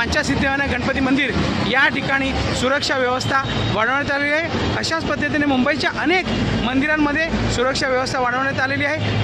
पांच्या सिद्धिविनायक गणपती मंदिर या ठिकाणी सुरक्षा व्यवस्था वाढवण्यात आलेली आहे. अशाच पद्धतीने मुंबईच्या अनेक मंदिरांमध्ये सुरक्षा व्यवस्था वाढवण्यात आलेली आहे.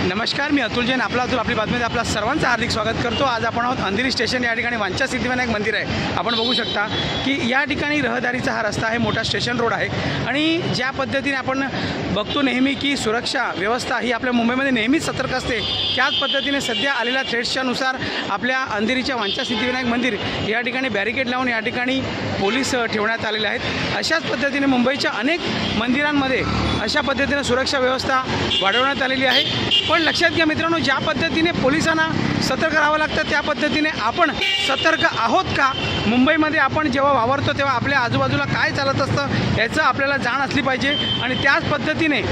नमस्कार मी अतुल जैन. आपला अतुल आपली बातमीमध्ये आपला सर्वांचं हार्दिक स्वागत करतो. आज आपण आहोत अंधेरी स्टेशन. या ठिकाणी वांचा सिद्धिविनायक मंदिर आहे. आपण बघू शकता की या ठिकाणी रहदारीचा हा रस्ता आहे. मोठा स्टेशन रोड आहे. आणि ज्या पद्धतीने आपण बघतो नेहमी की सुरक्षा व्यवस्था ही आपल्या मुंबईमध्ये नेहमीच सतर्क असते त्याच पद्धतीने सध्या आलेल्या थ्रेट्सच्यानुसार आपल्या अंधेरीच्या वांचा सिद्धिविनायक मंदिर या ठिकाणी बॅरिकेड लावून या ठिकाणी पोलीस ठेवण्यात आलेले आहेत. अशाच पद्धतीने मुंबईच्या अनेक मंदिरांमध्ये अशा पद्धतीने सुरक्षा व्यवस्था वाढवण्यात आलेली आहे. पण लक्षात घ्या मित्रांनो ज्या पद्धतीने पोलिसांना सतर्क राहावं लागतं त्या पद्धतीने आपण सतर्क आहोत का? मुंबईमध्ये आपण जेव्हा वावरतो तेव्हा आपल्या आजूबाजूला काय चालत असतं याचं आपल्याला जाण असली पाहिजे. आणि त्याच पद्धतीने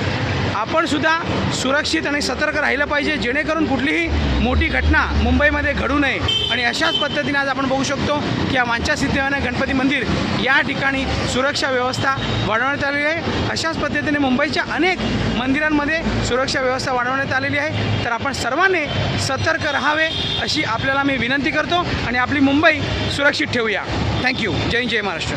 आपणसुद्धा सुरक्षित आणि सतर्क राहिलं पाहिजे जेणेकरून कुठलीही मोठी घटना मुंबईमध्ये घडू नये. आणि अशाच पद्धतीने आज आपण बघू शकतो की या वांचा सिद्धिविनायक गणपती मंदिर या ठिकाणी सुरक्षा व्यवस्था वाढवण्यात आलेली आहे. अशाच पद्धतीने मुंबईच्या अनेक मंदिरांमध्ये सुरक्षा व्यवस्था वाढवण्यात आलेली आहे. तर आपण सर्वांनी सतर्क राहावे अशी आपल्याला मी विनंती करतो. आणि आपली मुंबई सुरक्षित ठेवूया. थँक्यू जय जय महाराष्ट्र.